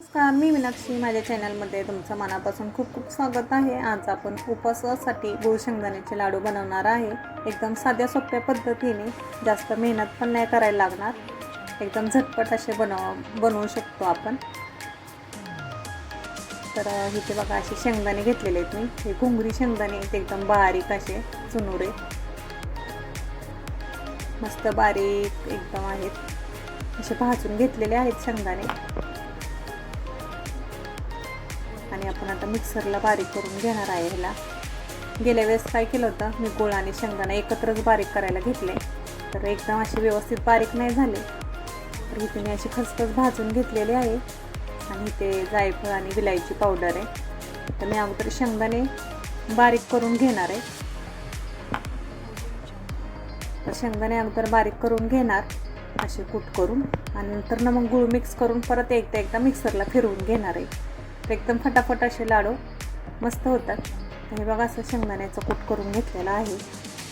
नमस्कार मी मीनाक्षी. माझ्या चॅनलमध्ये तुमचं मनापासून खूप खूप स्वागत आहे. आज आपण उपवासासाठी गुळ शेंगदाण्याचे लाडू बनवणार आहे. एकदम साध्या सोप्या पद्धतीने जास्त मेहनत पण नाही करायला लागणार. एकदम झटपट असे बनव बनवू शकतो आपण. तर इथे बघा असे शेंगदाणे घेतलेले आहेत मी. हे घुंगरी शेंगदाणे आहेत एकदम बारीक असे चुनुरे. मस्त बारीक एकदम आहेत. असे भाजून घेतलेले आहेत शेंगदाणे. आणि आपण आता मिक्सरला बारीक करून घेणार आहे ह्याला. गेल्या वेळेस काय केलं होतं मी गोळ आणि शेंगदाणा एकत्रच बारीक करायला घेतले. तर एकदम असे व्यवस्थित बारीक नाही झाले. तर इथे मी अशी खसखस भाजून घेतलेली आहे. आणि इथे जायफळ आणि विलायची पावडर आहे. तर मी अगोदर शेंगदाणे बारीक करून घेणार आहे. तर शेंगदाणे अगोदर बारीक करून घेणार असे कूट करून. आणि नंतर ना मग गुळ मिक्स करून परत एकदा एकदा मिक्सरला फिरवून घेणार आहे. तर एकदम फटाफट असे लाडू मस्त होतात. तर हे बघा असं शेंगदाण्याचं कूट करून घेतलेलं आहे.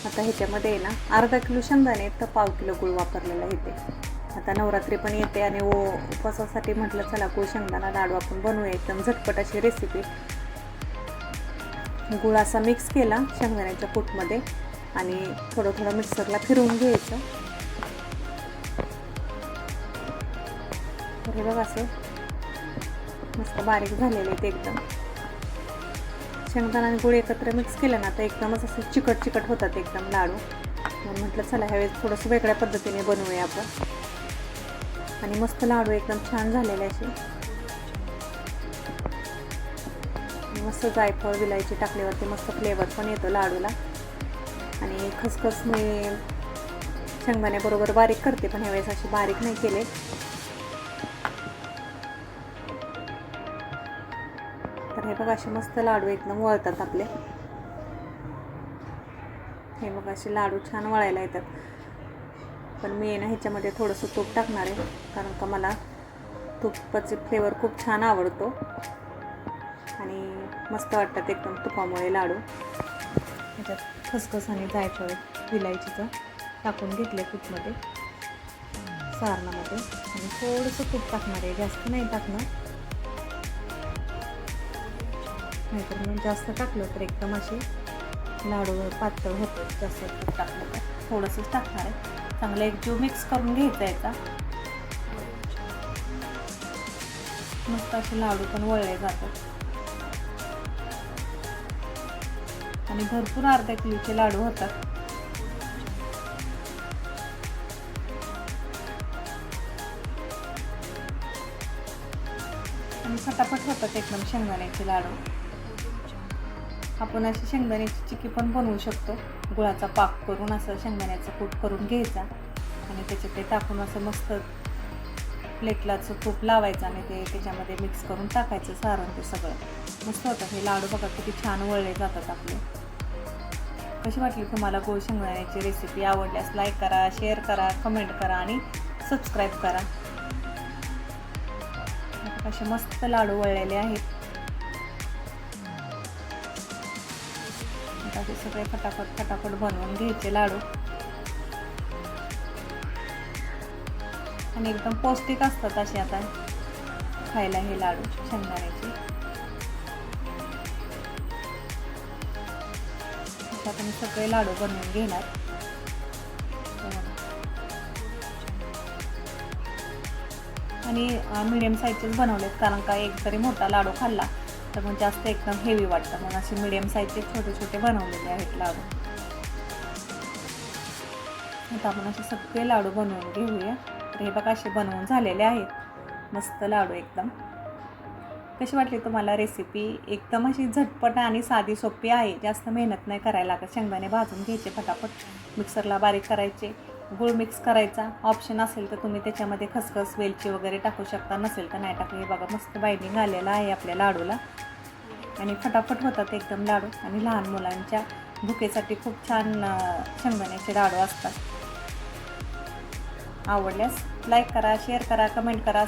आता ह्याच्यामध्ये आहे ना अर्धा किलो शेंगदाणे तर पाव किलो गुळ वापरलेला येते आता नवरात्री पण येते आणि ओ उपवासासाठी म्हटलं चला गुळ शेंगदाणा लाडू आपण बनवूया. एकदम झटपट अशी रेसिपी गुळ असा मिक्स केला शेंगदाण्याच्या कूटमध्ये आणि थोडं थोडं मिक्सरला फिरवून घ्यायचं. तर हे बघा असं मस्त बारीक झालेले आहेत एकदम. शेंगदाणा आणि गुळ एकत्र मिक्स केलं ना तर एकदमच असं चिकट चिकट होतात एकदम लाडू. म्हणून म्हटलं चला ह्यावेळेस थोडंसं वेगळ्या पद्धतीने बनवूया आपण. आणि मस्त लाडू एकदम छान झालेले असे. मस्त जायफळ विलायची टाकल्यावरती मस्त फ्लेवर पण येतो लाडूला. आणि खसखस मी शेंगदाण्याबरोबर बारीक करते पण ह्यावेळेस अशी बारीक नाही केले. हे बघा असे मस्त लाडू एकदम वळतात आपले. हे बघा असे लाडू छान वळायला येतात. पण मी ना ह्याच्यामध्ये थोडंसं तूप टाकणार आहे कारण का मला तुपाचे फ्लेवर खूप छान आवडतो. आणि मस्त वाटतात एकदम तुपामुळे लाडू. ह्याच्यात खसखस आणि जायफळ विलायचीचं टाकून घेतले तूपमध्ये. सारणामध्ये. आणि थोडंसं तूप टाकणार आहे. जास्त नाही टाकणार. नाहीतर मग जास्त टाकलं तर एकदम असे लाडू पातळ होतं जास्त टाकलं तर. थोडंसंच टाकणार आहे. चांगलं एक जीव मिक्स करून घ्यायचा याचा. मस्त असे लाडू पण वळले जातात. आणि भरपूर अर्ध्या किलोचे लाडू होतात. आणि फटाफट होतात एकदम शेंगदाण्याचे लाडू. आपण अशी शेंगदाण्याची चिकी पण बनवू शकतो. गुळाचा पाक करून असं शेंगदाण्याचा कूट करून घ्यायचा आणि त्याच्यात ते टाकून असं मस्त प्लेटलाचं तूप लावायचं आणि ते त्याच्यामध्ये मिक्स करून टाकायचं सारण ते सगळं. मस्त होतं. हे लाडू बघा किती छान वळले जातात आपले. कशी वाटली तुम्हाला गोळ शेंगदाण्याची रेसिपी आवडल्यास लाईक करा शेअर करा कमेंट करा आणि सबस्क्राईब करा. असे मस्त लाडू वळलेले आहेत. असे सगळे फटाफट फटाफट बनवून घ्यायचे लाडू. आणि एकदम पौष्टिक असतात असे आता खायला हे लाडू शेंगदाण्याचे. आता आपण सगळे लाडू बनवून घेणार. आणि मिडियम साईजचेच बनवलेत कारण का एक तरी मोठा लाडू खाल्ला तर मग जास्त एकदम हेवी वाटतं. मग असे मिडियम साईजचे छोटे छोटे बनवलेले आहेत लाडू. आता आपण असे सगळे लाडू बनवून घेऊया. तर हे बघा असे बनवून झालेले आहेत. मस्त लाडू एकदम. कशी वाटली तुम्हाला रेसिपी एकदम अशी झटपट आणि साधी सोपी आहे. जास्त मेहनत नाही करायला लागत. शेंगदाणे भाजून घ्यायचे फटाफट मिक्सरला बारीक करायचे. गुळ मिक्स करायचा. ऑप्शन असेल तर तुम्ही त्याच्यामध्ये खसखस वेलची वगैरे टाकू शकता. नसेल तर नाही टाकू हे बघा मस्त बाइंडिंग आलेलं आहे आपल्या लाडूला. आणि फटाफट होतात एकदम लाडू. आणि लहान मुलांच्या भुकेसाठी खूप छान अं, शेंगदाण्याचे लाडू असतात. आवडल्यास लाईक करा शेअर करा कमेंट करा.